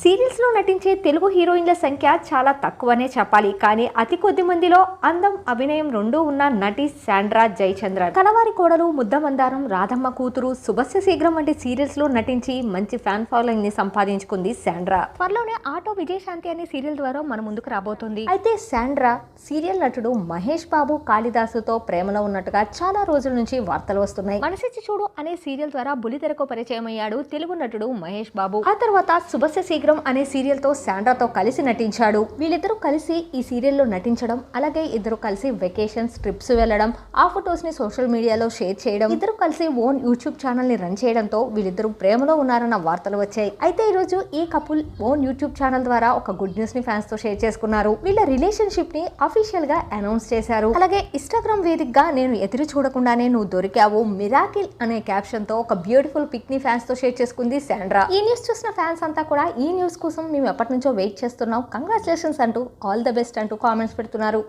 సీరియల్స్లో నటించే తెలుగు హీరోయిన్ల సంఖ్య చాలా తక్కువనే చెప్పాలి. కానీ అతి కొద్ది మందిలో అందం అభినయం రెండూ ఉన్న నటి శాండ్రా జయచంద్ర. కలవారి కోడలు ముద్దమందారం రాధమ్మ కూతురు శుభస్య శీఘ్రం వంటి సీరియల్స్లో నటించి మంచి ఫ్యాన్ ఫాలోయింగ్ని సంపాదించుకుంది శాండ్రా. త్వరలోనే ఆటో విజయశాంతి అనే సీరియల్ ద్వారా మన ముందుకు రాబోతుంది. అయితే శాండ్రా సీరియల్ నటుడు మహేష్ బాబు కాళిదాసుతో ప్రేమలో ఉన్నట్టుగా చాలా రోజుల నుంచి వార్తలు వస్తున్నాయి. మనసిచ్చి చూడు అనే సీరియల్ ద్వారా బులితెరకు పరిచయం అయ్యాడు తెలుగు నటుడు మహేష్ బాబు. ఆ తర్వాత శుభస్య శీఘ్రం అనే సీరియల్తో శాండ్రాతో కలిసి నటించాడు. వీళ్ళిద్దరూ కలిసి ఈ సీరియల్లో నటించడం అలాగే ఇద్దరు కలిసి వెకేషన్స్ ట్రిప్స్ వెళ్ళడం ఆ ఫొటోస్ని సోషల్ మీడియాలో షేర్ చేయడం ఇద్దరు కలిసి ఓన్ యూట్యూబ్ ఛానల్ని రన్ చేయడంతో వీళ్ళిద్దరూ ప్రేమలో ఉన్నారన్న వార్తలు వచ్చాయి. అయితే ఈ రోజు ఈ కపుల్ ఓన్ యూట్యూబ్ ఛానల్ ద్వారా ఒక గుడ్ న్యూస్ని ఫ్యాన్స్తో షేర్ చేసుకున్నారు. వీళ్ళ రిలేషన్షిప్ని అఫీషియల్గా అనౌన్స్ చేశారు. అలాగే ఇన్స్టాగ్రామ్ వేదికగా నేను ఎదురు చూడకుండానే నువ్వు దొరికావు మిరాకిల్ అనే క్యాప్షన్తో ఒక బ్యూటిఫుల్ పిక్ని ఫ్యాన్స్తో షేర్ చేసుకుంది శాండ్రా. ఈ న్యూస్ చూసిన ఫ్యాన్స్ అంతా కూడా ఈ న్యూస్ కోసం మేము ఎప్పటి నుంచో వెయిట్ చేస్తున్నాం. కంగ్రాచులేషన్స్ అంటూ ఆల్ ద బెస్ట్ అంటూ కామెంట్స్ పెడుతున్నారు.